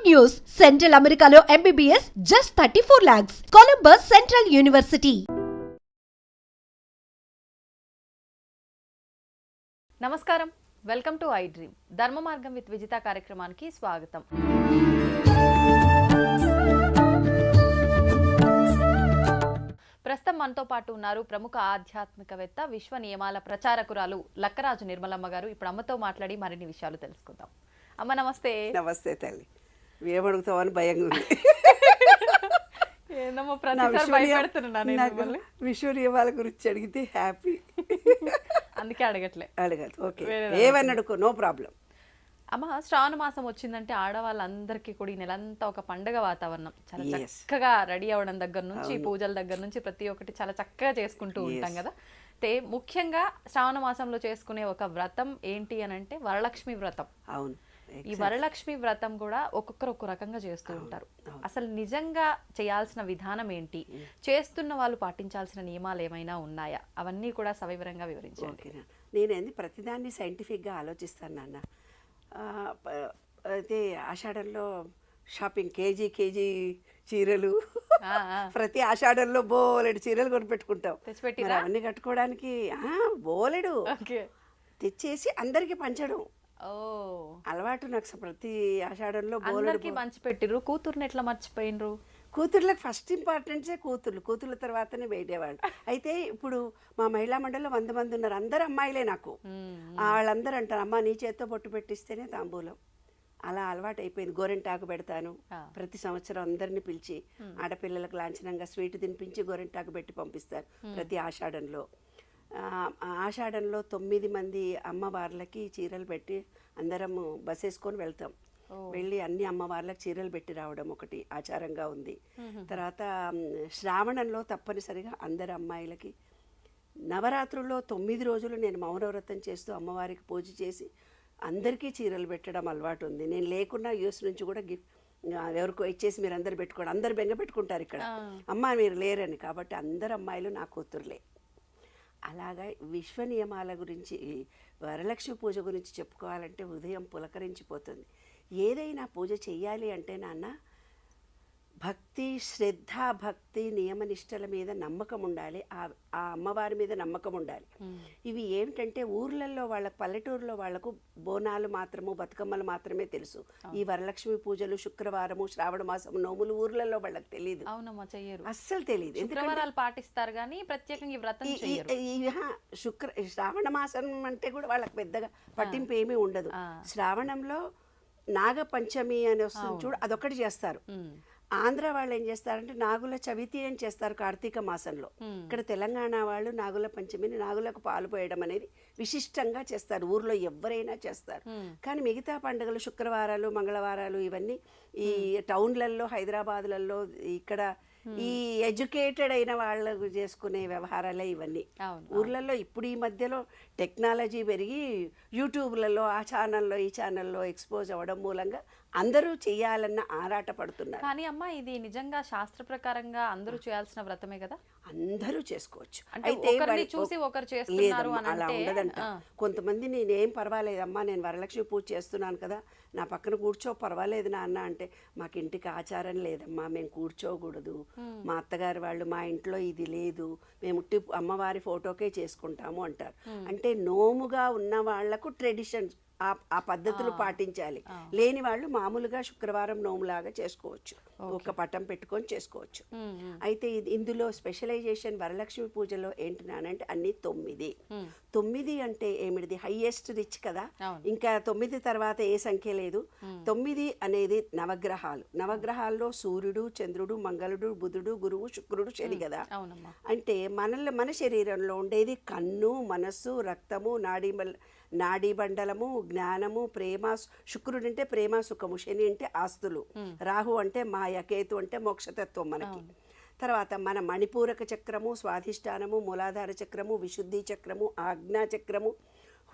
Good news central అమెరికాలో MBBS just thirty four lakhs Columbus central university నమస్కారం. Welcome to I dream Dharma Margam with Vijitha కార్యక్రమానికి స్వాగతం. ప్రస్తుతం మనతో పాటు ఉన్నారు ప్రముఖ ఆధ్యాత్మికవేత్త విశ్వ నియమాల ప్రచారకురాలు లక్కరాజు నిర్మలమ్మ గారు. ఇప్పుడు అమ్మతో మాట్లాడి మరిన్ని విషయాలు తెలుసుకుందాం. అమ్మ నమస్తే. నమస్తే తల్లి. ఏమడుగుతావు అని భయంగా ఉంది. ఏందమ్మా ప్రతిసారి నియమాల గురించి అడిగితే హ్యాపీ. అందుకే అడగట్లే. అడగదు. ఓకే. ఏమని అడుకో నో ప్రాబ్లం. అమ్మ శ్రావణ మాసం వచ్చిందంటే ఆడవాళ్ళందరికీ కూడా ఈ నెలంతా ఒక పండగ వాతావరణం. చాలా. చక్కగా రెడీ అవ్వడం దగ్గర నుంచి పూజల దగ్గర నుంచి ప్రతి ఒక్కటి చాలా చక్కగా చేసుకుంటూ ఉంటాం కదా. అయితే ముఖ్యంగా శ్రావణ మాసంలో చేసుకునే ఒక వ్రతం ఏంటి అని అంటే వరలక్ష్మి వ్రతం. అవును. ఈ వరలక్ష్మి వ్రతం కూడా ఒక్కొక్కరు ఒక్కొక్క రకంగా చేస్తూ ఉంటారు. అసలు నిజంగా చేయాల్సిన విధానం ఏంటి? చేస్తున్న వాళ్ళు పాటించాల్సిన నియమాలు ఏమైనా ఉన్నాయా? అవన్నీ కూడా సవివరంగా వివరించండి. నేనేంది ప్రతిదాన్ని సైంటిఫిక్గా ఆలోచిస్తాను నాన్న. అయితే ఆషాఢంలో షాపింగ్ కేజీ కేజీ చీరలు. ప్రతి ఆషాఢంలో బోలెడు చీరలు కొనిపెట్టుకుంటాం. అవన్నీ కట్టుకోవడానికి ఆ, బోలెడు. తెచ్చేసి అందరికి పంచడం. అలవాటు నాకు ప్రతి ఆషాఢంలో అందరికి మంచి పెట్టిర్రు కూతుర్ని ఎట్లా మర్చిపోయినరు? కూతుర్లకు ఫస్ట్ ఇంపార్టెన్సే కూతుర్లు. కూతుర్ల తర్వాతనే వేడేవాళ్ళు. అయితే ఇప్పుడు మా మహిళా మండలిలో వంద మంది ఉన్నారు. అందరు అమ్మాయిలే నాకు. వాళ్ళందరూ అంటారు అమ్మ నీ చేత్తో బొట్టు పెట్టిస్తేనే తాంబూలం. అలా అలవాటు అయిపోయింది గోరెంటాకు పెడతాను. ప్రతి సంవత్సరం అందరిని పిలిచి ఆడపిల్లలకు లాంఛనంగా స్వీట్ తినిపించి గోరెంటాకు పెట్టి పంపిస్తారు ప్రతి ఆషాఢంలో. ఆషాఢంలో తొమ్మిది మంది అమ్మవార్లకి చీరలు పెట్టి అందరము బస్ వేసుకొని వెళ్తాం వెళ్ళి అన్ని అమ్మవార్లకు చీరలు పెట్టి రావడం ఒకటి ఆచారంగా ఉంది. తర్వాత శ్రావణంలో తప్పనిసరిగా అందరు అమ్మాయిలకి నవరాత్రుల్లో తొమ్మిది రోజులు నేను మౌనవ్రతం చేస్తూ అమ్మవారికి పూజ చేసి అందరికీ చీరలు పెట్టడం అలవాటు ఉంది. నేను లేకున్నా యూఎస్ నుంచి కూడా గిఫ్ట్ ఎవరికో ఇచ్చేసి మీరు అందరు పెట్టుకోండి. అందరు బెంగ పెట్టుకుంటారు ఇక్కడ. అమ్మ మీరు లేరని. కాబట్టి అందరు అమ్మాయిలు నా కూతురులే. అలాగా విశ్వ నియమాల గురించి వరలక్ష్మి పూజ గురించి చెప్పుకోవాలంటే ఉదయం పులకరించిపోతుంది. ఏదైనా పూజ చెయ్యాలి అంటే నాన్న భక్తి శ్రద్ధ భక్తి నియమనిష్టల మీద నమ్మకం ఉండాలి. ఆ ఆ అమ్మవారి మీద నమ్మకం ఉండాలి. ఇవి ఏమిటంటే ఊర్లలో వాళ్ళ పల్లెటూరులో వాళ్ళకు బోనాలు మాత్రము బతుకమ్మలు మాత్రమే తెలుసు. ఈ వరలక్ష్మి పూజలు శుక్రవారము శ్రావణ మాసం నోములు ఊర్లలో వాళ్ళకి తెలియదు అవునమ్మా చెయ్యరు. అస్సలు తెలియదు శుక్రవారాలు పాటిస్తారు కానీ ప్రత్యేకంగా ఈ వ్రతం శుక్ర శ్రావణ మాసం అంటే కూడా వాళ్ళకి పెద్దగా పట్టింపు ఏమీ ఉండదు. శ్రావణంలో నాగ పంచమి అని వస్తుంది చూడు అదొకటి చేస్తారు. ఆంధ్ర వాళ్ళు ఏం చేస్తారంటే నాగుల చవితి అని చేస్తారు కార్తీక మాసంలో. ఇక్కడ తెలంగాణ వాళ్ళు నాగుల పంచమిని నాగులకు పాలు పోయడం అనేది విశిష్టంగా చేస్తారు. ఊర్లో ఎవరైనా చేస్తారు. కానీ మిగతా పండుగలు శుక్రవారాలు మంగళవారాలు ఇవన్నీ ఈ టౌన్లలో హైదరాబాద్లలో ఇక్కడ ఈ ఎడ్యుకేటెడ్ అయిన వాళ్ళకు చేసుకునే వ్యవహారాలే ఇవన్నీ. ఊర్లలో ఇప్పుడు ఈ మధ్యలో టెక్నాలజీ పెరిగి యూట్యూబ్లలో ఆ ఛానల్లో ఈ ఛానల్లో ఎక్స్పోజ్ అవ్వడం మూలంగా అందరూ చేయాలన్న ఆరాట పడుతున్నారు. కానీ అమ్మ ఇది నిజంగా శాస్త్ర ప్రకారంగా అందరూ చేయాల్సిన వ్రతమే కదా? అందరూ చేసుకోవచ్చు. వాడి- చూసి ఒకరు చేస్తున్నారు అలా ఉండదంట. కొంతమంది నేనేం పర్వాలేదమ్మా నేను వరలక్ష్మి పూజ చేస్తున్నాను కదా నా పక్కన కూర్చో పర్వాలేదు నాన్న అంటే మాకు ఇంటికి ఆచారం లేదమ్మా మేము కూర్చోకూడదు. మా అత్తగారు వాళ్ళు మా ఇంట్లో ఇది లేదు మేము అమ్మవారి ఫోటోకే చేసుకుంటాము అంటారు. అంటే నోముగా ఉన్న వాళ్ళకు ట్రెడిషన్ ఆ ఆ పద్ధతులు పాటించాలి. లేని వాళ్ళు మామూలుగా శుక్రవారం నోములాగా చేసుకోవచ్చు. ఒక పటం పెట్టుకొని చేసుకోవచ్చు. అయితే ఇది ఇందులో స్పెషలైజేషన్ వరలక్ష్మి పూజలో ఏంటి నానంటే అన్ని తొమ్మిది. తొమ్మిది అంటే ఏమిటిది? హైయెస్ట్ రిచ్ కదా. ఇంకా తొమ్మిది తర్వాత ఏ సంఖ్య లేదు. తొమ్మిది అనేది నవగ్రహాలు. నవగ్రహాల్లో సూర్యుడు చంద్రుడు మంగళుడు బుధుడు గురువు శుక్రుడు శని కదా. అంటే మనలో మన శరీరంలో ఉండేది కన్ను మనస్సు రక్తము నాడీ బల్- నాడీ బండలము జ్ఞానము ప్రేమ శుక్రుడు అంటే ప్రేమ సుఖము శని అంటే ఆస్తులు. రాహు అంటే మాయ కేతు అంటే మోక్షతత్వం మనకి. తర్వాత మన మణిపూరక చక్రము స్వాధిష్టానము మూలాధార చక్రము విశుద్ధి చక్రము ఆజ్ఞా చక్రము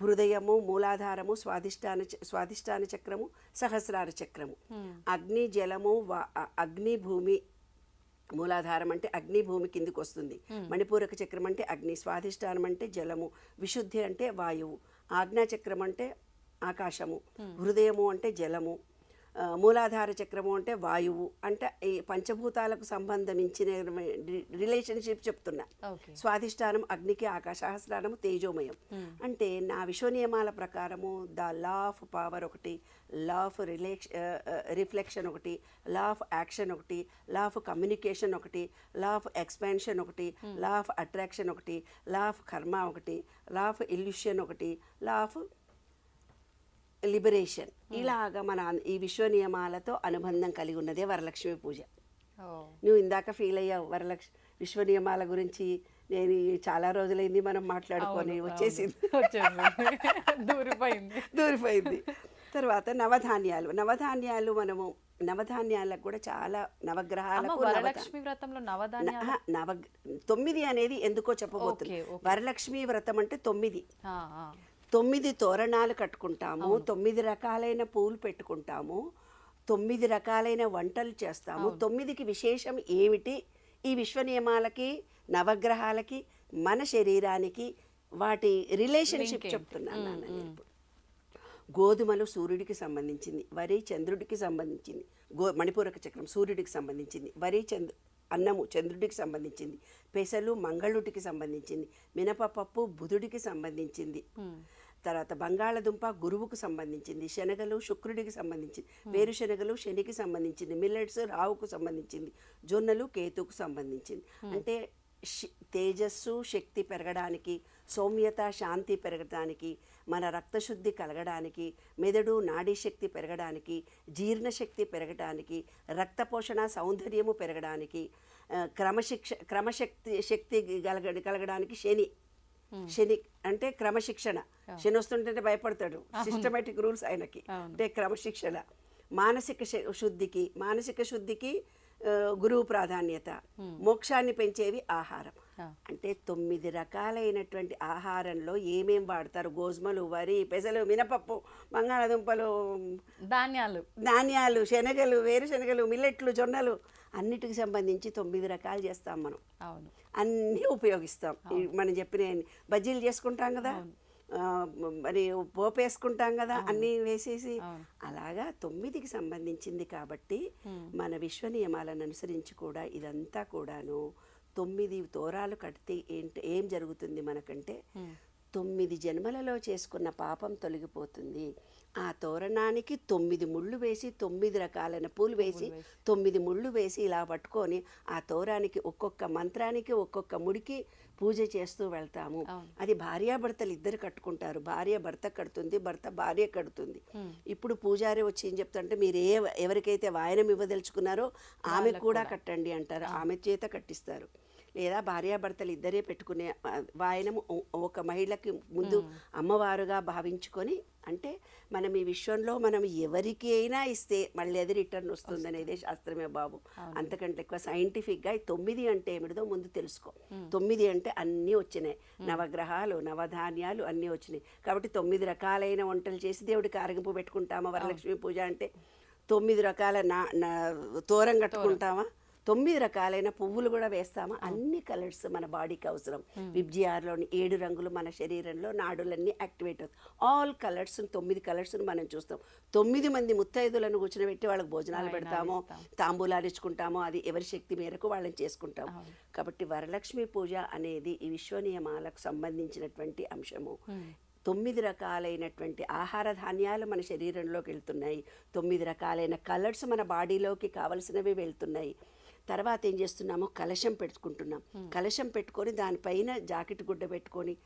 హృదయము మూలాధారము స్వాధిష్టాన స్వాధిష్టాన చక్రము సహస్రార చక్రము. అగ్ని జలము అగ్ని భూమి మూలాధారం అంటే అగ్ని భూమి కిందికి వస్తుంది. మణిపూరక చక్రం అంటే అగ్ని స్వాధిష్టానం అంటే జలము విశుద్ధి అంటే వాయువు. ఆజ్ఞా చక్రం అంటే ఆకాశము హృదయము అంటే జలము మూలాధార చక్రము అంటే వాయువు అంటే ఈ పంచభూతాలకు సంబంధించిన రిలేషన్షిప్ చెప్తున్నా. స్వాధిష్టానం అగ్నికి ఆకాశహస్రానం తేజోమయం. అంటే నా విశ్వ నియమాల ప్రకారము ద లా ఆఫ్ పవర్ ఒకటి లా ఆఫ్ రిలేక్ష రిఫ్లెక్షన్ ఒకటి లా ఆఫ్ యాక్షన్ ఒకటి లా ఆఫ్ కమ్యూనికేషన్ ఒకటి లా ఆఫ్ ఎక్స్పాన్షన్ ఒకటి లా ఆఫ్ అట్రాక్షన్ ఒకటి లా ఆఫ్ కర్మ ఒకటి లా ఆఫ్ ఇల్యూషన్ ఒకటి లా ఆఫ్ లిబరేషన్. ఇలాగా మన ఈ విశ్వ నియమాలతో అనుబంధం కలిగి ఉన్నదే వరలక్ష్మి పూజ. నువ్వు ఇందాక ఫీల్ అయ్యావు వరలక్ష విశ్వ నియమాల గురించి నేను చాలా రోజులైంది మనం మాట్లాడుకొని వచ్చేసింది. దూరిపోయింది. దూరిపోయింది. తర్వాత నవధాన్యాలు. నవధాన్యాలు మనము నవధాన్యాలకు కూడా చాలా నవగ్రహాలకు వరలక్ష్మి వ్రతంలో నవధాన్యాలు? నవ తొమ్మిది అనేది ఎందుకో చెప్పబోతుంది. వరలక్ష్మి వ్రతం అంటే తొమ్మిది. తొమ్మిది తోరణాలు కట్టుకుంటాము తొమ్మిది రకాలైన పూలు పెట్టుకుంటాము తొమ్మిది రకాలైన వంటలు చేస్తాము. తొమ్మిదికి విశేషం ఏమిటి? ఈ విశ్వ నియమాలకి నవగ్రహాలకి మన శరీరానికి వాటి రిలేషన్షిప్ చెప్తున్నాను ఇప్పుడు. గోధుమలు సూర్యుడికి సంబంధించింది వరి చంద్రుడికి సంబంధించింది గో మణిపూరక చక్రం సూర్యుడికి సంబంధించింది వరి చంద్రు అన్నము చంద్రుడికి సంబంధించింది పెసలు మంగళుడికి సంబంధించింది మినపపప్పు బుధుడికి సంబంధించింది. తర్వాత బంగాళదుంప గురువుకు సంబంధించింది శనగలు శుక్రుడికి సంబంధించింది వేరుశనగలు శనికి సంబంధించింది మిల్లెట్స్ రావుకు సంబంధించింది జొన్నలు కేతుకు సంబంధించింది. అంటే తేజస్సు శక్తి పెరగడానికి సౌమ్యత శాంతి పెరగడానికి మన రక్తశుద్ధి కలగడానికి మెదడు నాడీ శక్తి పెరగడానికి జీర్ణశక్తి పెరగడానికి రక్త పోషణ సౌందర్యము పెరగడానికి క్రమశిక్ష క్రమశక్తి శక్తి కలగ కలగడానికి శని. శని అంటే క్రమశిక్షణ. శని వస్తుంటే భయపడతాడు. సిస్టమేటిక్ రూల్స్ ఆయనకి. అంటే క్రమశిక్షణ. మానసిక శుద్ధికి మానసిక శుద్ధికి గురువు ప్రాధాన్యత. మోక్షాన్ని పెంచేవి ఆహారం. అంటే తొమ్మిది రకాలైనటువంటి ఆహారంలో ఏమేం వాడతారు? గోధుమలు వరి పెసలు మినపప్పు బంగాళదుంపలు ధాన్యాలు. ధాన్యాలు శనగలు వేరుశనగలు మిల్లెట్లు జొన్నలు అన్నిటికి సంబంధించి తొమ్మిది రకాలు చేస్తాం మనం. అన్నీ ఉపయోగిస్తాం. మనం చెప్పిన బజ్జీలు చేసుకుంటాం కదా? మరి పోపు వేసుకుంటాం కదా అన్నీ వేసేసి అలాగా తొమ్మిదికి సంబంధించింది కాబట్టి మన విశ్వ నియమాలను అనుసరించి కూడా ఇదంతా కూడాను తొమ్మిది తోరాలు కడితే ఏంటి ఏం జరుగుతుంది మనకంటే తొమ్మిది జన్మలలో చేసుకున్న పాపం తొలగిపోతుంది. ఆ తోరణానికి తొమ్మిది ముళ్ళు వేసి తొమ్మిది రకాలైన పూలు వేసి. తొమ్మిది ముళ్ళు వేసి ఇలా పట్టుకొని ఆ తోరానికి ఒక్కొక్క మంత్రానికి ఒక్కొక్క ముడికి పూజ చేస్తూ వెళ్తాము. అది భార్యాభర్తలు ఇద్దరు కట్టుకుంటారు. భార్య భర్త కడుతుంది భర్త భార్య కడుతుంది. ఇప్పుడు పూజారి వచ్చి ఏం చెప్తారంటే మీరు ఏ ఎవరికైతే వాయనం ఇవ్వదలుచుకున్నారో ఆమె కూడా కట్టండి అంటారు. ఆమె చేత కట్టిస్తారు. లేదా భార్యాభర్తలు ఇద్దరే పెట్టుకునే వాయనము ఒక మహిళకి ముందు అమ్మవారుగా భావించుకొని అంటే మనం ఈ విశ్వంలో మనం ఎవరికి అయినా ఇస్తే మళ్ళీ అది రిటర్న్ వస్తుంది. అనేదే శాస్త్రమే బాబు. అంతకంటే ఎక్కువ సైంటిఫిక్గా తొమ్మిది అంటే ఏమిటిదో ముందు తెలుసుకో. తొమ్మిది అంటే అన్నీ వచ్చినాయి. నవగ్రహాలు నవధాన్యాలు అన్నీ వచ్చినాయి. కాబట్టి తొమ్మిది రకాలైన వంటలు చేసి దేవుడికి ఆరగింపు పెట్టుకుంటామా? వరలక్ష్మి పూజ అంటే తొమ్మిది రకాల నా తోరం కట్టుకుంటామా? తొమ్మిది రకాలైన పువ్వులు కూడా వేస్తామా. అన్ని కలర్స్ మన బాడీకి అవసరం. విబ్జిఆర్లోని ఏడు రంగులు మన శరీరంలో నాడులన్నీ యాక్టివేట్ అవుతాయి. ఆల్ కలర్స్ తొమ్మిది కలర్స్ మనం చూస్తాం. తొమ్మిది మంది ముత్తైదులను కూర్చోబెట్టి వాళ్ళకి భోజనాలు పెడతాము. తాంబూలాలు ఇచ్చుకుంటాము. అది ఎవరి శక్తి మేరకు వాళ్ళని చేసుకుంటాం కాబట్టి వరలక్ష్మి పూజ అనేది ఈ విశ్వ నియమాలకు సంబంధించినటువంటి అంశము. తొమ్మిది రకాలైనటువంటి ఆహార ధాన్యాలు మన శరీరంలోకి వెళ్తున్నాయి. తొమ్మిది రకాలైన కలర్స్ మన బాడీలోకి కావలసినవి వెళ్తున్నాయి. తర్వాత ఏం చేస్తున్నాము కలశం పెట్టుకుంటున్నాం. కలశం పెట్టుకొని దానిపైన జాకెట్ గుడ్డ పెట్టుకొని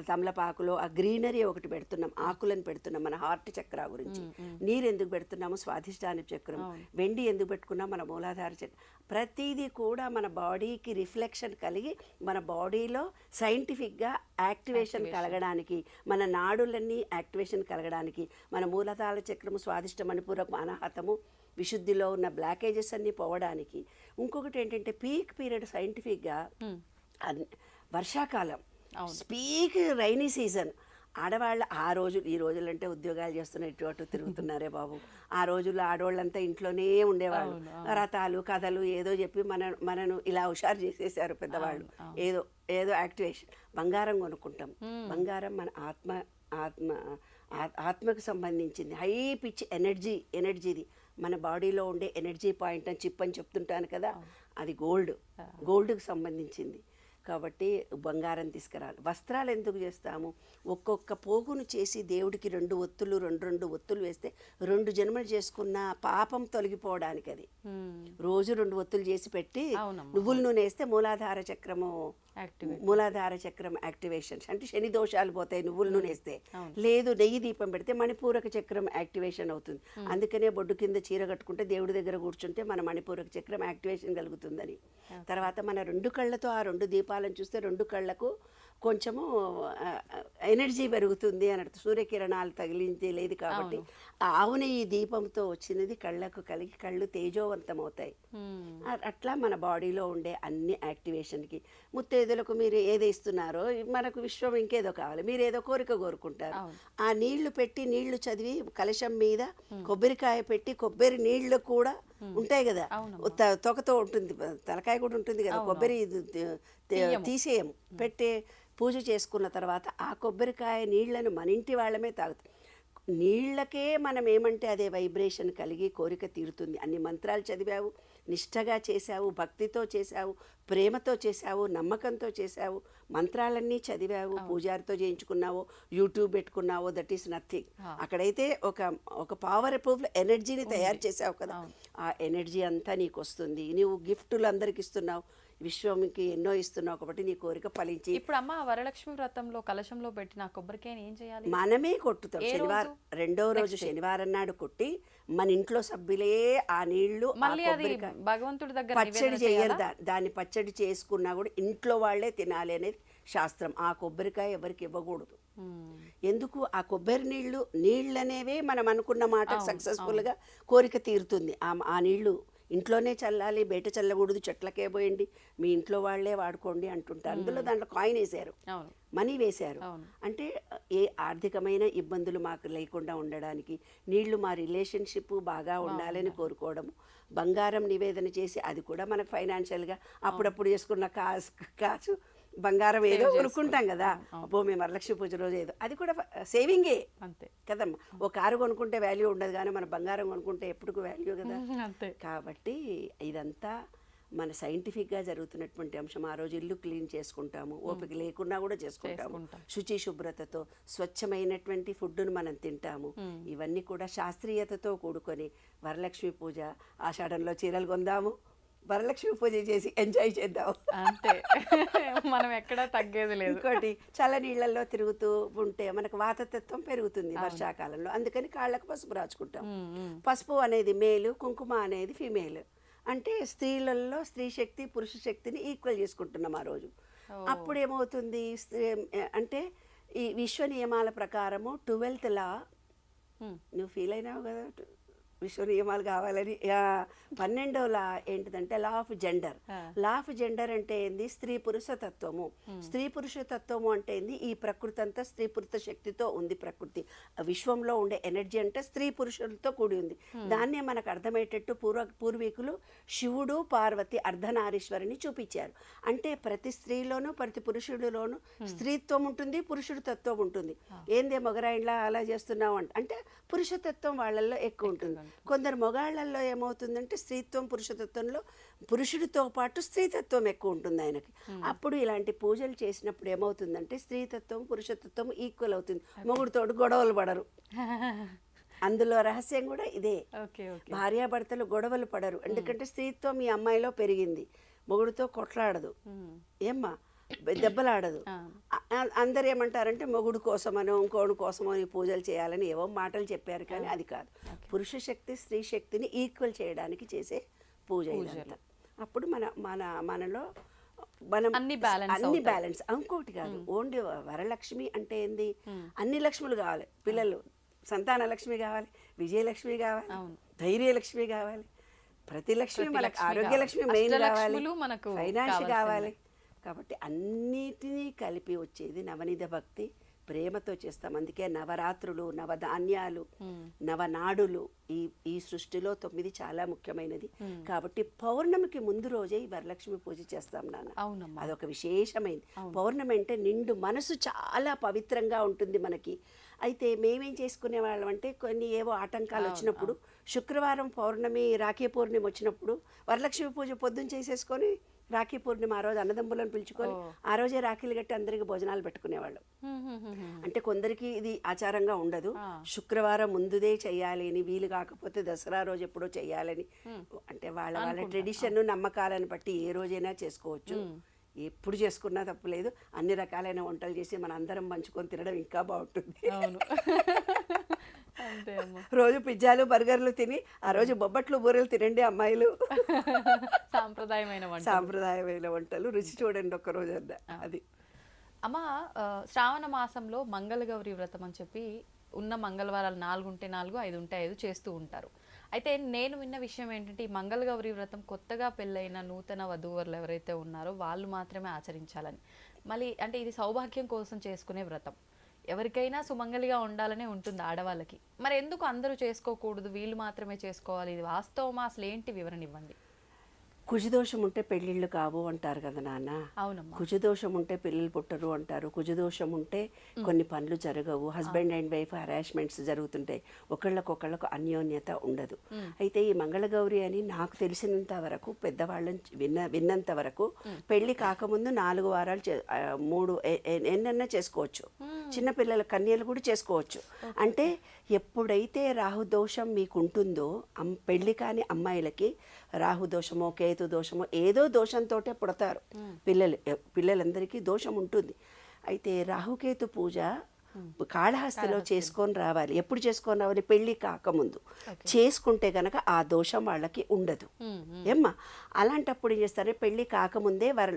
తమలపాకులో ఆ గ్రీనరీ ఒకటి పెడుతున్నాం. ఆకులను పెడుతున్నాం మన హార్ట్ చక్ర గురించి. నీరు ఎందుకు పెడుతున్నాము స్వాధిష్టాన చక్రం. వెండి ఎందుకు పెట్టుకున్నాం? మన మూలాధార చక్రం. ప్రతిదీ కూడా మన బాడీకి రిఫ్లెక్షన్ కలిగి మన బాడీలో సైంటిఫిక్గా యాక్టివేషన్ కలగడానికి మన నాడులన్నీ యాక్టివేషన్ కలగడానికి మన మూలధార చక్రము స్వాదిష్ట అనాహతము విశుద్ధిలో ఉన్న బ్లాకేజెస్ అన్నీ పోవడానికి. ఇంకొకటి ఏంటంటే పీక్ పీరియడ్ సైంటిఫిక్గా వర్షాకాలం. Speak rainy season. ఆడవాళ్ళు ఆ రోజు ఈ రోజులంటే ఉద్యోగాలు చేస్తున్న ఇటు అటు తిరుగుతున్నారే బాబు. ఆ రోజుల్లో ఆడవాళ్ళంతా ఇంట్లోనే ఉండేవాళ్ళు. రథాలు కథలు ఏదో చెప్పి మన మనను ఇలా హుషారు చేసేసారు పెద్దవాళ్ళు. ఏదో ఏదో యాక్టివేషన్. బంగారం కొనుక్కుంటాం. బంగారం మన ఆత్మ ఆత్మ ఆత్మకు సంబంధించింది. హై పిచ్ ఎనర్జీ ఎనర్జీది. మన బాడీలో ఉండే ఎనర్జీ పాయింట్ అని చిప్ అని చెప్తుంటాను కదా అది గోల్డ్. గోల్డ్కి సంబంధించింది. కాబట్టి బంగారం తీసుకురావాలి. వస్త్రాలు ఎందుకు చేస్తాము? ఒక్కొక్క పోగును చేసి దేవుడికి రెండు ఒత్తులు రెండు రెండు ఒత్తులు వేస్తే రెండు జన్మలు చేసుకున్న పాపం తొలగిపోవడానికి అది. రోజు రెండు ఒత్తులు చేసి పెట్టి. నువ్వుల నూనె వేస్తే మూలాధార చక్రము మూలాధార చక్రం యాక్టివేషన్. అంటే శని దోషాలు పోతాయి నువ్వుల నూనె వేస్తే. లేదు నెయ్యి దీపం పెడితే మణిపూరక చక్రం యాక్టివేషన్ అవుతుంది. అందుకనే బొడ్డు కింద చీర కట్టుకుంటే దేవుడి దగ్గర కూర్చుంటే మన మణిపూరక చక్రం యాక్టివేషన్ కలుగుతుందని. తర్వాత మన రెండు కళ్ళతో ఆ రెండు దీపాలను చూస్తే రెండు కళ్ళకు కొంచెము ఎనర్జీ పెరుగుతుంది అన్నట్టు. సూర్యకిరణాలు తగిలించే లేదు కాబట్టి ఆ ఆవు నెయ్యి దీపంతో వచ్చినది కళ్ళకు కలిగి కళ్ళు తేజోవంతం అవుతాయి అట్లా మన బాడీలో ఉండే అన్ని యాక్టివేషన్కి. ముత్తైదులకు మీరు ఏది ఇస్తున్నారో మనకు విశ్వం ఇంకేదో కావాలి. మీరు ఏదో కోరిక కోరుకుంటారు. ఆ నీళ్ళు పెట్టి నీళ్ళు చదివి కలశం మీద కొబ్బరికాయ పెట్టి కొబ్బరి నీళ్ళు కూడా ఉంటాయి కదా. తొకతో ఉంటుంది తలకాయ కూడా ఉంటుంది కదా. కొబ్బరి ఇది తి- తి- తీసేయం పెట్టే పూజ చేసుకున్న తర్వాత ఆ కొబ్బరికాయ నీళ్ళను మన ఇంటి వాళ్ళమే తాగుతాం నీళ్ళకే మనం ఏమంటే అదే వైబ్రేషన్ కలిగి కోరిక తీరుతుంది. అన్ని మంత్రాలు చదివావు నిష్టగా చేశావు భక్తితో చేశావు ప్రేమతో చేశావు నమ్మకంతో చేశావు మంత్రాలన్నీ చదివావు పూజారితో చేయించుకున్నావో యూట్యూబ్ పెట్టుకున్నావో దట్ ఈస్ నథింగ్. అక్కడైతే ఒక ఒక పవర్ ప్రూఫ్ ఎనర్జీని తయారు చేసావు కదా. ఆ ఎనర్జీ అంతా నీకు వస్తుంది నీవు గిఫ్టులు అందరికి ఇస్తున్నావు విశ్వంకి ఎన్నో ఇస్తున్నావు కాబట్టి నీ కోరిక ఫలించి ఇప్పుడు అమ్మ వరలక్ష్మి వ్రతంలో కలశంలో పెట్టిన కొబ్బరికాయని ఏం చేయాలి? మనమే కొట్టుతాం. శనివారం? రెండో రోజు శనివారం నాడు కొట్టి మన ఇంట్లో సభ్యులే ఆ నీళ్ళు భగవంతుడి దగ్గర పచ్చడి చేయరు దాన్ని పచ్చడి చేసుకున్నా కూడా ఇంట్లో వాళ్ళే తినాలి అనేది శాస్త్రం. ఆ కొబ్బరికాయ ఎవరికి ఇవ్వకూడదు. మ్మ్. ఎందుకు? ఆ కొబ్బరి నీళ్ళు నీళ్ళు అనేవే మనం అనుకున్న మాట సక్సెస్ఫుల్గా కోరిక తీరుతుంది. ఆ ఆ నీళ్ళు ఇంట్లోనే చల్లాలి బయట చల్లకూడదు చెట్లకే పోయండి మీ ఇంట్లో వాళ్ళే వాడుకోండి అంటుంటారు. అందులో దాంట్లో కాయిన్ వేశారు. మనీ వేశారు. అంటే ఏ ఆర్థికమైన ఇబ్బందులు మాకు లేకుండా ఉండడానికి నీళ్ళు మా రిలేషన్షిప్ బాగా ఉండాలని కోరుకోవడము బంగారం నివేదన చేసి అది కూడా మనకు ఫైనాన్షియల్గా అప్పుడప్పుడు చేసుకున్న కాసు కాసు బంగారం ఏదో కొనుక్కుంటాం కదా. అబ్బో మేము వరలక్ష్మి పూజ రోజు ఏదో. అది కూడా సేవింగే. అంతే. కదమ్మా. ఓ కారు కొనుక్కుంటే వాల్యూ ఉండదు కానీ మన బంగారం కొనుక్కుంటే ఎప్పుడు వాల్యూ కదా. అంతే. కాబట్టి ఇదంతా మన సైంటిఫిక్గా జరుగుతున్నటువంటి అంశం. ఆ రోజు ఇల్లు క్లీన్ చేసుకుంటాము. ఓపిక లేకున్నా కూడా చేసుకుంటాము. చేసుకుంటాం. శుచి శుభ్రతతో స్వచ్ఛమైనటువంటి ఫుడ్ను మనం తింటాము. ఇవన్నీ కూడా శాస్త్రీయతతో కూడుకొని వరలక్ష్మి పూజ ఆషాఢంలో చీరలు కొందాము. వరలక్ష్మి పూజ చేసి ఎంజాయ్ చేద్దాం. అంతే. మనం ఎక్కడా తగ్గేది లేదు. ఇంకోటి చల్ల నీళ్ళల్లో తిరుగుతూ ఉంటే మనకు వాతతత్వం పెరుగుతుంది వర్షాకాలంలో. అందుకని కాళ్ళకు పసుపు రాచుకుంటాం. పసుపు అనేది మేలు కుంకుమ అనేది ఫీమేల్. అంటే స్త్రీలలో స్త్రీ శక్తి పురుష శక్తిని ఈక్వల్ చేసుకుంటున్నాం ఆ రోజు. అప్పుడు ఏమవుతుంది? అంటే ఈ విశ్వ నియమాల ప్రకారము ట్వెల్త్ లా. నువ్వు ఫీల్ అయినావు కదా? విశ్వ నియమాలు కావాలని ఆ, పన్నెండో లా ఏంటిదంటే law of gender. Law of gender అంటే ఏంది? స్త్రీ పురుష తత్వము. స్త్రీ పురుష తత్వము అంటే ఏంది? ఈ ప్రకృతి అంతా స్త్రీ పురుష శక్తితో ఉంది ప్రకృతి. విశ్వంలో ఉండే ఎనర్జీ అంటే స్త్రీ పురుషులతో కూడి ఉంది. దాన్నే మనకు అర్థమయ్యేటట్టు పూర్వ పూర్వీకులు శివుడు పార్వతి అర్ధనారీశ్వరిని చూపించారు. అంటే ప్రతి స్త్రీలోనూ ప్రతి పురుషుడిలోనూ స్త్రీత్వం ఉంటుంది పురుషుడి తత్వం ఉంటుంది. ఏందే? మొగరాయిలా అలా చేస్తున్నావు అంట. అంటే పురుషతత్వం వాళ్ళల్లో ఎక్కువ ఉంటుంది. కొందరు మొగాళ్ళల్లో ఏమవుతుందంటే స్త్రీత్వం పురుషతత్వంలో పురుషుడితో పాటు స్త్రీతత్వం ఎక్కువ ఉంటుంది ఆయనకి. అప్పుడు ఇలాంటి పూజలు చేసినప్పుడు ఏమవుతుందంటే స్త్రీతత్వం పురుషతత్వం ఈక్వల్ అవుతుంది. మొగుడితోడు గొడవలు పడరు. అందులో రహస్యం కూడా ఇదే. భార్యాభర్తలు గొడవలు పడరు. ఎందుకంటే స్త్రీత్వం ఈ అమ్మాయిలో పెరిగింది. మొగుడితో కొట్లాడదు. ఏమ్మా? దెబ్బలాడదు. అందరు ఏమంటారంటే మొగుడు కోసమనో ఇంకోడు కోసమో పూజలు చేయాలని ఏవో మాటలు చెప్పారు కానీ అది కాదు. పురుష శక్తి స్త్రీ శక్తిని ఈక్వల్ చేయడానికి చేసే పూజ అప్పుడు మన మన మనలో మనం అన్ని. బ్యాలెన్స్ ఇంకోటి కాదు ఓన్లీ వరలక్ష్మి అంటే ఏంది? అన్ని లక్ష్ములు కావాలి. పిల్లలు సంతాన లక్ష్మి కావాలి విజయలక్ష్మి కావాలి ధైర్యలక్ష్మి కావాలి ప్రతి లక్ష్మి మనకు ఆరోగ్య. లక్ష్మి మెయిన్ కావాలి మనకు ఫైనాన్స్. కావాలి కాబట్టి అన్నిటినీ కలిపి వచ్చేది నవనిధ భక్తి ప్రేమతో చేస్తాం. అందుకే నవరాత్రులు నవధాన్యాలు నవనాడులు ఈ ఈ సృష్టిలో తొమ్మిది చాలా ముఖ్యమైనది. కాబట్టి పౌర్ణమికి ముందు రోజే ఈ వరలక్ష్మి పూజ చేస్తాం నాన్న. అవునమ్మా. అదొక విశేషమైనది పౌర్ణమి అంటే నిండు మనసు చాలా పవిత్రంగా ఉంటుంది మనకి. అయితే మేమేం చేసుకునే వాళ్ళం అంటే కొన్ని ఏవో ఆటంకాలు వచ్చినప్పుడు శుక్రవారం పౌర్ణమి రాఖీ పూర్ణిమ వచ్చినప్పుడు వరలక్ష్మి పూజ పొద్దున్న చేసేసుకొని రాఖీ పూర్ణిమ ఆ రోజు అన్నదమ్ములను పిలుచుకొని ఆ రోజే రాఖీలు కట్టి అందరికి భోజనాలు పెట్టుకునేవాళ్ళు. అంటే కొందరికి ఇది ఆచారంగా ఉండదు. శుక్రవారం ముందుదే చేయాలి అని వీలు కాకపోతే దసరా రోజు ఎప్పుడో చేయాలని అంటే వాళ్ళ వాళ్ళ ట్రెడిషన్ నమ్మకాలను బట్టి ఏ రోజైనా చేసుకోవచ్చు. ఎప్పుడు చేసుకున్నా తప్పులేదు అన్ని రకాలైన వంటలు చేసి మన అందరం పంచుకొని తినడం ఇంకా బాగుంటుంది. రోజు పిజ్జాలు బర్గర్లు తిని ఆ రోజు బొబ్బట్లు బూరెలు తినండి అమ్మాయిలు. సాంప్రదాయమైన వంట సాంప్రదాయమైన వంటలు. రుచి చూడండి ఒక్క రోజు అది. అమ్మ శ్రావణ మాసంలో మంగళగౌరి వ్రతం అని చెప్పి ఉన్న మంగళవారాలు నాలుగు ఉంటే నాలుగు ఐదు ఉంటే ఐదు చేస్తూ ఉంటారు. అయితే నేను విన్న విషయం ఏంటంటే ఈ మంగళగౌరి వ్రతం కొత్తగా పెళ్ళైన నూతన వధూవరులు ఎవరైతే ఉన్నారో వాళ్ళు మాత్రమే ఆచరించాలని. మళ్ళీ అంటే ఇది సౌభాగ్యం కోసం చేసుకునే వ్రతం. ఎవరికైనా సుమంగలిగా ఉండాలనే ఉంటుంది ఆడవాళ్ళకి. మరి ఎందుకు అందరూ చేసుకోకూడదు? వీళ్ళు మాత్రమే చేసుకోవాలి. ఇది వాస్తవమా? అసలు ఏంటి వివరణ ఇవ్వండి. కుజదోషం ఉంటే పెళ్ళిళ్ళు కావు అంటారు కదా నాన్న. కుజదోషం ఉంటే పిల్లలు పుట్టరు అంటారు. కుజదోషం ఉంటే కొన్ని పనులు జరగవు. హస్బెండ్ అండ్ వైఫ్ హరాస్మెంట్స్ జరుగుతుంటాయి. ఒకళ్ళకొకళ్ళకు అన్యోన్యత ఉండదు. అయితే ఈ మంగళగౌరి అని నాకు తెలిసినంత వరకు పెద్దవాళ్ళని విన్న విన్నంత వరకు పెళ్ళి కాకముందు నాలుగు వారాలు మూడు ఎన్నన్నా చేసుకోవచ్చు. చిన్న పిల్లల కన్యలు కూడా చేసుకోవచ్చు. అంటే ఎప్పుడైతే రాహుదోషం మీకు ఉంటుందో అమ్ పెళ్ళి కాని అమ్మాయిలకి రాహుదోషమో కేతు దోషమో ఏదో దోషంతో పుడతారు. పిల్లలు పిల్లలందరికీ దోషం ఉంటుంది. అయితే రాహుకేతు పూజ కాళహస్తిలో చేసుకొని రావాలి. ఎప్పుడు చేసుకొని రావాలి? పెళ్ళి కాకముందు. చేసుకుంటే గనక ఆ దోషం వాళ్ళకి ఉండదు. ఏమ్మా? అలాంటప్పుడు ఏం చేస్తారు? పెళ్ళి కాకముందే వర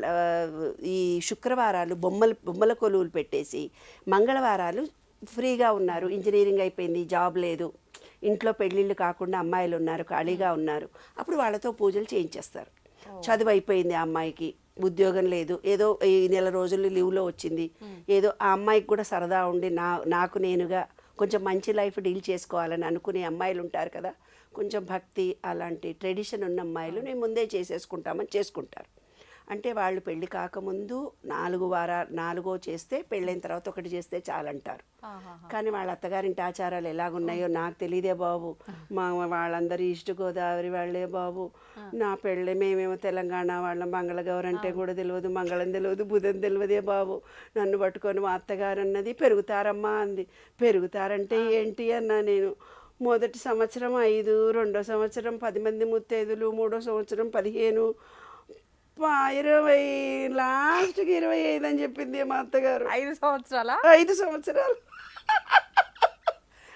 ఈ శుక్రవారాలు బొమ్మల బొమ్మల కొలువులు పెట్టేసి మంగళవారాలు ఫ్రీగా ఉన్నారు ఇంజనీరింగ్ అయిపోయింది జాబ్ లేదు. ఇంట్లో పెళ్ళిళ్ళు కాకుండా అమ్మాయిలు ఉన్నారు ఖాళీగా ఉన్నారు. అప్పుడు వాళ్ళతో పూజలు చేయించేస్తారు. చదువు అయిపోయింది ఆ అమ్మాయికి ఉద్యోగం లేదు. ఏదో ఈ నెల రోజులు లీవ్లో వచ్చింది. ఏదో ఆ అమ్మాయికి కూడా సరదా ఉండి నా నాకు నేనుగా కొంచెం మంచి లైఫ్ డీల్ చేసుకోవాలని అనుకునే అమ్మాయిలు ఉంటారు కదా. కొంచెం భక్తి అలాంటి ట్రెడిషన్ ఉన్న అమ్మాయిలు నేను ముందే చేసేసుకుంటామని చేసుకుంటారు. అంటే వాళ్ళు పెళ్ళి కాకముందు నాలుగు వార నాలుగో చేస్తే పెళ్ళైన తర్వాత ఒకటి చేస్తే చాలంటారు. కానీ వాళ్ళ అత్తగారింటి ఆచారాలు ఎలాగున్నాయో నాకు తెలియదే బాబు. మా వాళ్ళందరూ ఈస్ట్ గోదావరి వాళ్ళే బాబు. నా పెళ్ళి మేమేమో తెలంగాణ వాళ్ళ. మంగళగౌరి అంటే కూడా తెలియదు మంగళం తెలియదు బుధం తెలియదే బాబు. నన్ను పట్టుకొని మా అత్తగారు అన్నది పెరుగుతారమ్మా అంది. పెరుగుతారంటే ఏంటి? అన్నా నేను. మొదటి సంవత్సరం ఐదు రెండో సంవత్సరం పది మంది ముత్తైదులు మూడో సంవత్సరం పదిహేను ఇరవై లాస్ట్కి ఇరవై ఐదు అని చెప్పింది మా అత్తగారు. ఐదు సంవత్సరాల? ఐదు సంవత్సరాలు.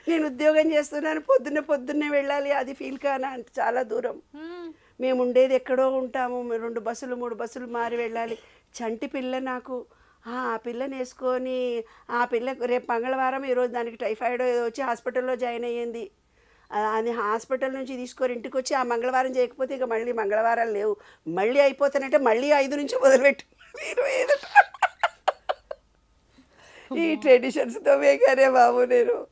నేను ఉద్యోగం చేస్తున్నాను పొద్దున్నే పొద్దున్నే వెళ్ళాలి అది ఫీల్ కానా అంటే చాలా దూరం. మేము ఉండేది ఎక్కడో ఉంటాము రెండు బస్సులు మూడు బస్సులు మారి వెళ్ళాలి. చంటి పిల్ల నాకు. ఆ పిల్లని వేసుకొని ఆ పిల్ల రేపు మంగళవారం ఈరోజు దానికి టైఫాయిడ్ వచ్చి హాస్పిటల్లో జాయిన్ అయ్యింది. అది హాస్పిటల్ నుంచి తీసుకొని ఇంటికి వచ్చి ఆ మంగళవారం చేయకపోతే ఇక మళ్ళీ మంగళవారాలు లేవు. మళ్ళీ అయిపోతానంటే మళ్ళీ ఐదు నుంచి మొదలుపెట్టు. ఇరవై ఐదు. ఈ ట్రెడిషన్స్తో వేగానే బాబు నేను.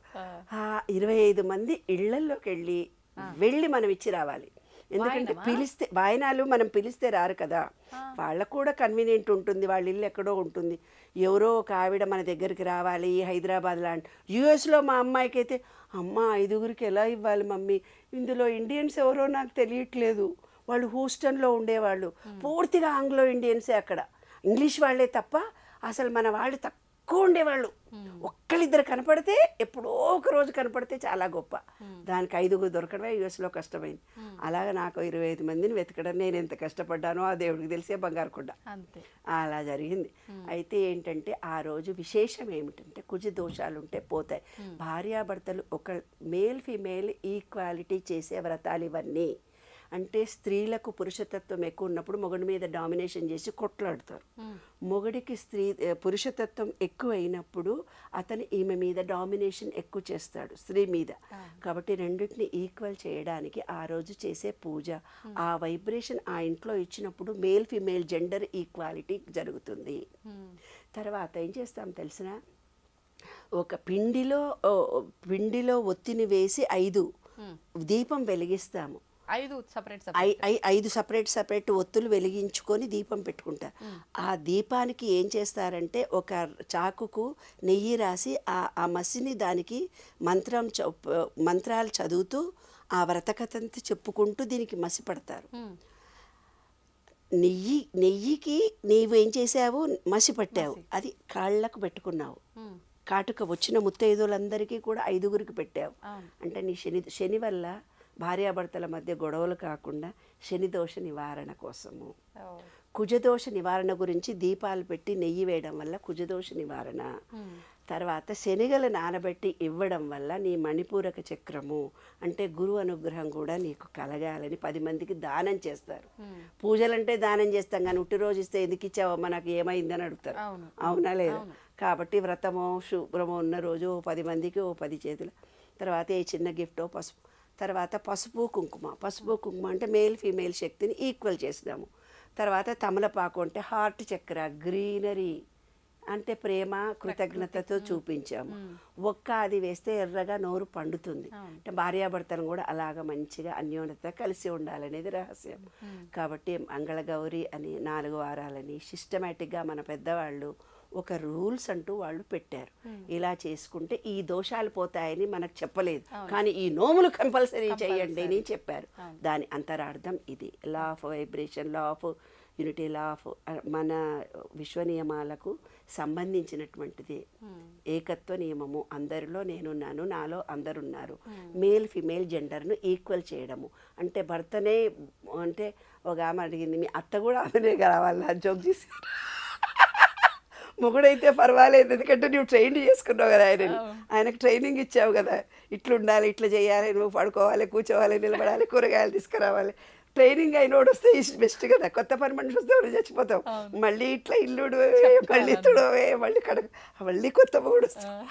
ఆ, ఇరవై ఐదు మంది ఇళ్ళల్లోకి వెళ్ళి వెళ్ళి మనం ఇచ్చి రావాలి. ఎందుకంటే పిలిస్తే వాయనాలు మనం పిలిస్తే రారు కదా. వాళ్ళకు కూడా కన్వీనియంట్ ఉంటుంది. వాళ్ళ ఇల్లు ఎక్కడో ఉంటుంది. ఎవరో ఒక ఆవిడ మన దగ్గరికి రావాలి హైదరాబాద్ లాంటి. యుఎస్లో మా అమ్మాయికి అయితే అమ్మ ఐదుగురికి ఎలా ఇవ్వాలి మమ్మీ? ఇందులో ఇండియన్స్ ఎవరో నాకు తెలియట్లేదు. వాళ్ళు హూస్టన్లో ఉండేవాళ్ళు. పూర్తిగా ఆంగ్లో ఇండియన్సే అక్కడ. ఇంగ్లీష్ వాళ్ళే తప్ప అసలు మన వాళ్ళు తక్కువ ఉండేవాళ్ళు. ఒక్కళ్ళిద్దరు కనపడితే ఎప్పుడో ఒక రోజు కనపడితే చాలా గొప్ప. దానికి ఐదుగురు దొరకడమే యుఎస్లో కష్టమైంది. అలాగా నాకు ఇరవై ఐదు మందిని వెతకడం నేను ఎంత కష్టపడ్డానో ఆ దేవుడికి తెలిసే బంగారు కొండ. అలా జరిగింది. అయితే ఏంటంటే ఆ రోజు విశేషం ఏమిటంటే కుజ దోషాలు ఉంటే పోతాయి భార్యాభర్తలు ఒక మేల్ ఫీమేల్ ఈక్వాలిటీ చేసే వ్రతాలు ఇవన్నీ. అంటే స్త్రీలకు పురుషతత్వం ఎక్కువ ఉన్నప్పుడు మొగుడి మీద డామినేషన్ చేసి కొట్లాడతారు. మొగుడికి స్త్రీ పురుషతత్వం ఎక్కువ అయినప్పుడు అతను ఈమె మీద డామినేషన్ ఎక్కువ చేస్తాడు స్త్రీ మీద. కాబట్టి రెండింటిని ఈక్వల్ చేయడానికి ఆ రోజు చేసే పూజ. ఆ వైబ్రేషన్ ఆ ఇంట్లో ఇచ్చినప్పుడు మేల్ ఫిమేల్ జెండర్ ఈక్వాలిటీ జరుగుతుంది. తర్వాత ఏం చేస్తాం తెలిసిన? ఒక పిండిలో పిండిలో ఒత్తిని వేసి ఐదు దీపం వెలిగిస్తాము. ఐదు సపరేట్ ఐదు సపరేట్ సపరేట్ ఒత్తులు వెలిగించుకొని దీపం పెట్టుకుంటారు ఆ దీపానికి ఏం చేస్తారంటే ఒక చాకుకు నెయ్యి రాసి ఆ ఆ మసిని దానికి మంత్రం మంత్రాలు చదువుతూ ఆ వ్రతకథంతా చెప్పుకుంటూ దీనికి మసిపడతారు నెయ్యి నెయ్యికి నీవు ఏం చేసావు? మసి పట్టావు. అది కాళ్ళకు పెట్టుకున్నావు. కాటుక వచ్చిన ముత్తైదులందరికీ కూడా ఐదుగురికి పెట్టావు. అంటే నీ శని శని వల్ల భార్యాభర్తల మధ్య గొడవలు కాకుండా శని దోష నివారణ కోసము. కుజదోష నివారణ గురించి దీపాలు పెట్టి నెయ్యి వేయడం వల్ల కుజదోష నివారణ. తర్వాత శనిగలు నానబెట్టి ఇవ్వడం వల్ల నీ మణిపూరక చక్రము అంటే గురు అనుగ్రహం కూడా నీకు కలగాలని పది మందికి దానం చేస్తారు. పూజలంటే దానం చేస్తాం కానీ ఉట్టి రోజు ఇస్తే ఎందుకు ఇచ్చావో మనకు ఏమైందని అడుగుతారు. అవునా. లేదా? కాబట్టి వ్రతమో శుభ్రమో ఉన్న రోజు ఓ పది మందికి ఓ పది చేతులు. తర్వాత ఏ చిన్న గిఫ్టో పసుపు తర్వాత పసుపు కుంకుమ. పసుపు కుంకుమ అంటే మేల్ ఫీమేల్ శక్తిని ఈక్వల్ చేసినాము తర్వాత తమలపాకు అంటే హార్ట్ చక్ర గ్రీనరీ అంటే ప్రేమ కృతజ్ఞతతో చూపించాము. ఒక్క అది వేస్తే ఎర్రగా నోరు పండుతుంది. అంటే భార్యాభర్తలు కూడా అలాగ మంచిగా అన్యోన్యత కలిసి ఉండాలనేది రహస్యం. కాబట్టి మంగళగౌరి అని నాలుగు వారాలని సిస్టమేటిక్గా మన పెద్దవాళ్ళు ఒక రూల్స్ అంటూ వాళ్ళు పెట్టారు. ఇలా చేసుకుంటే ఈ దోషాలు పోతాయని మనకు చెప్పలేదు. కానీ ఈ నోములు కంపల్సరీ చేయండి అని చెప్పారు. దాని అంతరార్థం ఇది. Law of vibration law of unity law of మన విశ్వ నియమాలకు సంబంధించినటువంటిది. ఏకత్వ నియమము. అందరిలో నేనున్నాను నాలో అందరున్నారు. మేల్ ఫిమేల్ జెండర్ను ఈక్వల్ చేయడము. అంటే భర్తనే అంటే ఒక ఆమె అడిగింది మీ అత్త కూడా ఆమెనే కావాలా జోక్ చేసి మొగుడైతే పర్వాలేదు ఎందుకంటే నువ్వు ట్రైన్ చేసుకున్నావు కదా ఆయన ఆయనకు ట్రైనింగ్ ఇచ్చావు కదా. ఇట్లా ఉండాలి ఇట్లా చేయాలి నువ్వు పడుకోవాలి కూర్చోవాలి నిలబడాలి కూరగాయలు తీసుకురావాలి. ట్రైనింగ్ అయినోడు వస్తే బెస్ట్ కదా. కొత్త పని మనిషి వస్తే ఎవరు చచ్చిపోతావు? మళ్ళీ ఇట్లా ఇల్లుడు మళ్ళీ తుడవే మళ్ళీ కడగ మళ్ళీ కొత్త మొగుడు వస్తావు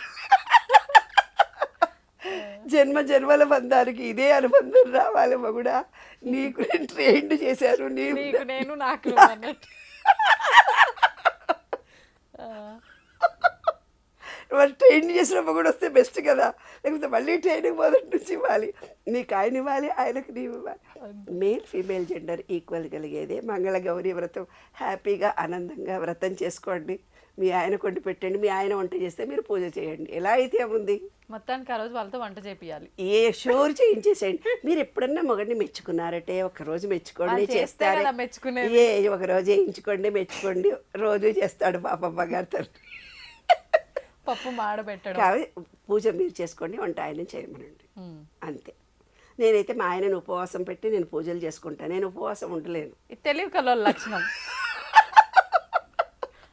జన్మ జన్మల బంధానికి ఇదే అనుబంధం రావాలి మగుడా. నీకు నేను ట్రైన్ చేశాను నేను నాకు మరి ట్రైన్ చేసినప్పుడు కూడా వస్తే బెస్ట్ కదా. లేకపోతే మళ్ళీ ట్రైనింగ్ మొదటి నుంచి ఇవ్వాలి. నీకు ఆయన ఇవ్వాలి ఆయనకు నీవు ఇవ్వాలి. మేల్ ఫీమేల్ జెండర్ ఈక్వల్ కలిగేదే. మంగళ గౌరీ వ్రతం. హ్యాపీగా ఆనందంగా వ్రతం చేసుకోండి. మీ ఆయన కొండి పెట్టండి మీ ఆయన వంట చేస్తే మీరు పూజ చేయండి. ఎలా అయితే ఉంది మొత్తానికి ఆ రోజు వాళ్ళతో వంట చేపియాలి. ఏ షూర్ చేయించేసేయండి. మీరు ఎప్పుడన్నా మొగడిని మెచ్చుకున్నారటే ఒక రోజు మెచ్చుకోండి చేస్తారు. ఏ ఒక రోజు వేయించుకోండి మెచ్చుకోండి రోజు చేస్తాడు పాపమ్మ గారు తండ్రి పప్పు మాడబెట్టడం కాబట్టి పూజ మీరు చేసుకోండి వంట ఆయన చేయమనండి. అంతే. నేనైతే మా ఆయనను ఉపవాసం పెట్టి నేను పూజలు చేసుకుంటాను నేను ఉపవాసం ఉండలేను. తెలివి కల్లో లక్షణం.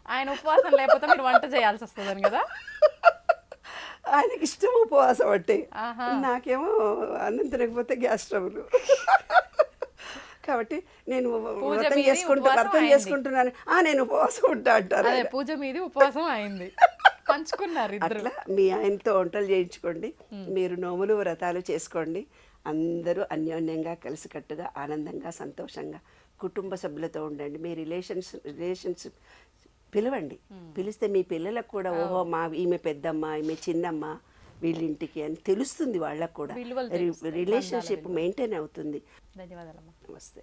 ఆయన ఉపవాసం లేకపోతే మీరు వంట చేయాల్సి వస్తుందని కదా? ఆయనకి ఇష్టం ఉపవాసం అంటే. నాకేమో అన్నం తినకపోతే గ్యాస్ ట్రబుల్. కాబట్టి నేను వ్రతం చేసుకుంటా అయింది. చేసుకుంటున్నాను. ఆ నేను ఉపవాసం ఉంటా అంటారు. పూజ మీది ఉపవాసం అయింది. పంచుకున్నారు అట్లా మీ ఆయనతో వంటలు చేయించుకోండి. మీరు నోములు వ్రతాలు చేసుకోండి. అందరూ అన్యోన్యంగా కలిసికట్టుగా ఆనందంగా సంతోషంగా కుటుంబ సభ్యులతో ఉండండి. మీ రిలేషన్స్ రిలేషన్స్ పిలవండి. పిలిస్తే మీ పిల్లలకు కూడా ఓహో మా ఈమె పెద్దమ్మ ఈమె చిన్నమ్మ వీళ్ళింటికి అని తెలుస్తుంది వాళ్ళకు కూడా. రిలేషన్షిప్ మెయింటైన్ అవుతుంది. ధన్యవాదాలమ్మా. నమస్తే.